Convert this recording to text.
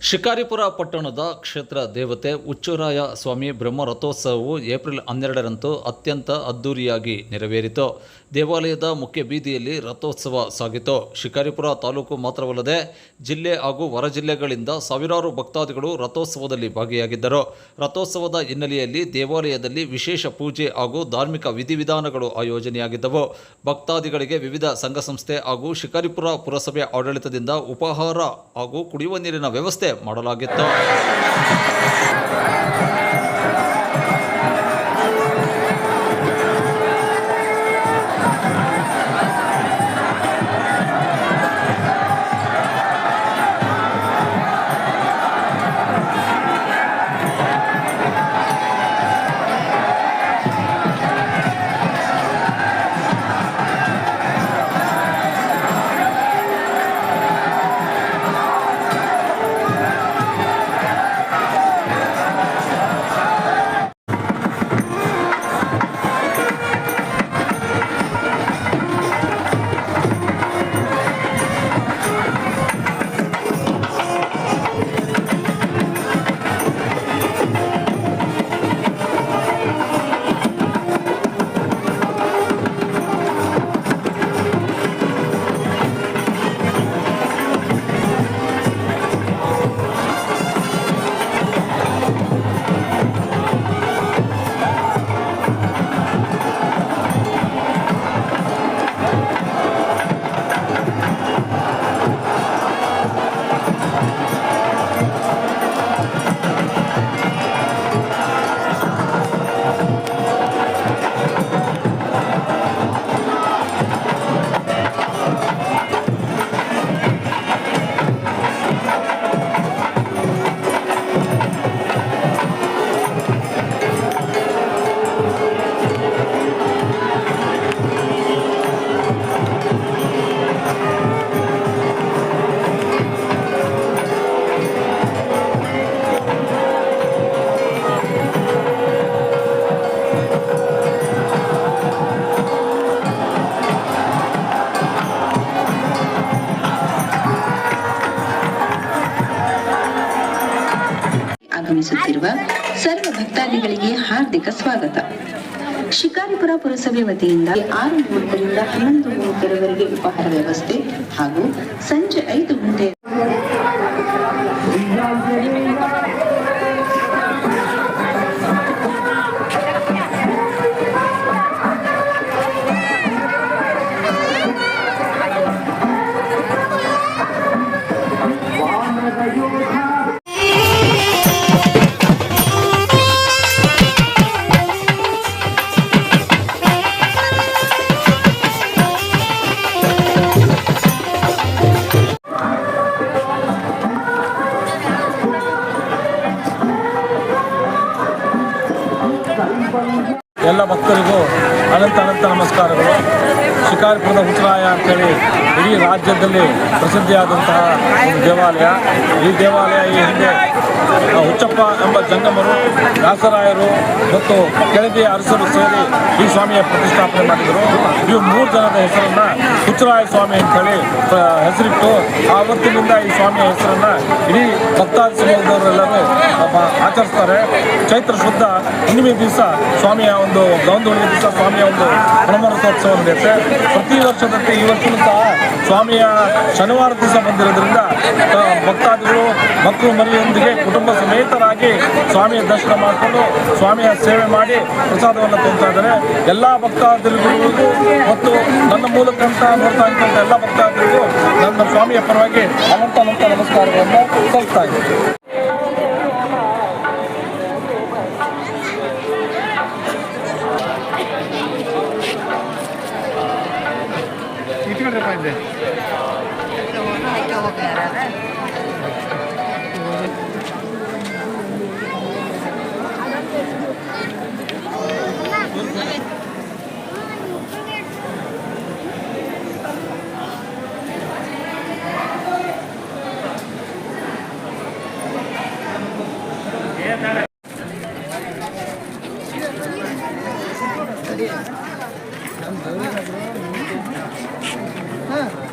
ಶಿಕಾರಿಪುರ ಪಟ್ಟಣದ ಕ್ಷೇತ್ರ ದೇವತೆ ಹುಚ್ಚುರಾಯ ಸ್ವಾಮಿ ಬ್ರಹ್ಮ ರಥೋತ್ಸವವು ಏಪ್ರಿಲ್ ಹನ್ನೆರಡರಂತೂ ಅತ್ಯಂತ ಅದ್ದೂರಿಯಾಗಿ ನೆರವೇರಿತು. ದೇವಾಲಯದ ಮುಖ್ಯ ಬೀದಿಯಲ್ಲಿ ರಥೋತ್ಸವ ಸಾಗಿತು. ಶಿಕಾರಿಪುರ ತಾಲೂಕು ಮಾತ್ರವಲ್ಲದೆ ಜಿಲ್ಲೆ ಹಾಗೂ ಹೊರ ಜಿಲ್ಲೆಗಳಿಂದ ಸಾವಿರಾರು ಭಕ್ತಾದಿಗಳು ರಥೋತ್ಸವದಲ್ಲಿ ಭಾಗಿಯಾಗಿದ್ದರು. ರಥೋತ್ಸವದ ಹಿನ್ನೆಲೆಯಲ್ಲಿ ದೇವಾಲಯದಲ್ಲಿ ವಿಶೇಷ ಪೂಜೆ ಹಾಗೂ ಧಾರ್ಮಿಕ ವಿಧಿವಿಧಾನಗಳು ಆಯೋಜನೆಯಾಗಿದ್ದವು. ಭಕ್ತಾದಿಗಳಿಗೆ ವಿವಿಧ ಸಂಘ ಸಂಸ್ಥೆ ಹಾಗೂ ಶಿಕಾರಿಪುರ ಪುರಸಭೆ ಆಡಳಿತದಿಂದ ಉಪಹಾರ ಹಾಗೂ ಕುಡಿಯುವ ನೀರಿನ ವ್ಯವಸ್ಥೆ ಮಾಡಲಾಗಿತ್ತು. ಆಗಮಿಸುತ್ತಿರುವ ಸರ್ವ ಭಕ್ತಾದಿಗಳಿಗೆ ಹಾರ್ದಿಕ ಸ್ವಾಗತ. ಶಿಕಾರಿಪುರ ಪುರಸಭೆ ವತಿಯಿಂದ ಆರು ಮೂವತ್ತರಿಂದ ಹನ್ನೊಂದು ಮೂವತ್ತರವರೆಗೆ ಉಪಹಾರ ವ್ಯವಸ್ಥೆ ಹಾಗೂ ಸಂಜೆ ಐದು ಗಂಟೆ ಎಲ್ಲ ಭಕ್ತರಿಗೂ ಅನಂತ ಅನಂತ ನಮಸ್ಕಾರಗಳು. ಶಿಕಾರಿಪುರದ ಉತ್ತರಾಯ ಅಂತೇಳಿ ಇಡೀ ರಾಜ್ಯದಲ್ಲಿ ಪ್ರಸಿದ್ಧಿಯಾದಂತಹ ದೇವಾಲಯ. ಈ ದೇವಾಲಯ ಈ ಹಿಂದೆ ಹುಚ್ಚಪ್ಪ ಎಂಬ ಜಂಗಮರು ವ್ಯಾಸರಾಯರು ಮತ್ತು ಕೆಳದಿಯ ಅರಸರು ಸೇರಿ ಈ ಸ್ವಾಮಿಯ ಪ್ರತಿಷ್ಠಾಪನೆ ಮಾಡಿದರು. ಇವು ಮೂರು ಜನದ ಹೆಸರನ್ನ ಹುಚ್ಚರಾಯ ಸ್ವಾಮಿ ಅಂತೇಳಿ ಹೆಸರಿಟ್ಟು ಆವತ್ತಿನಿಂದ ಈ ಸ್ವಾಮಿಯ ಹೆಸರನ್ನ ಇಡೀ ಭಕ್ತಾದಿ ಸಮಯದವರೆಲ್ಲರೂ ಆಚರಿಸ್ತಾರೆ. ಚೈತ್ರ ಶುದ್ಧ ಹುಣ್ಣಿಮೆ ದಿವಸ ಸ್ವಾಮಿಯ ಒಂದು ಗೌಂದು ಹುಣ್ಣಿಮೆ ದಿವಸ ಸ್ವಾಮಿಯ ಒಂದು ಬ್ರಹ್ಮರಥೋತ್ಸವ ನಡೆಯುತ್ತೆ. ಪ್ರತಿ ವರ್ಷದಂತೆ ಈ ವರ್ಷವೂ ಸ್ವಾಮಿಯ ಶನಿವಾರ ದಿವಸ ಬಂದಿರೋದ್ರಿಂದ ಭಕ್ತಾದಿಗಳು, ಮಕ್ಕಳು ಮರಿಯೊಂದಿಗೆ ಕುಟುಂಬ ಸಮೇತರಾಗಿ ಸ್ವಾಮಿಯ ದರ್ಶನ ಮಾಡಿಕೊಂಡು ಸ್ವಾಮಿಯ ಸೇವೆ ಮಾಡಿ ಪ್ರಸಾದವನ್ನು ತಿಂತಾ ಇದ್ದಾರೆ. ಎಲ್ಲ ಭಕ್ತಾದಿಗಳಿಗೂ ಮತ್ತು ನನ್ನ ಮೂಲಕ ನೋಡ್ತಾ ಇದ್ದಂಥ ಎಲ್ಲ ಭಕ್ತಾದಿಗಳಿಗೂ ನನ್ನ ಸ್ವಾಮಿಯ ಪರವಾಗಿ ಅನಂತ ಅನಂತ ನಮಸ್ಕಾರಗಳನ್ನು ಸಲ್ಲಿಸ್ತಾ ಇದ್ದೀನಿ. 嗯。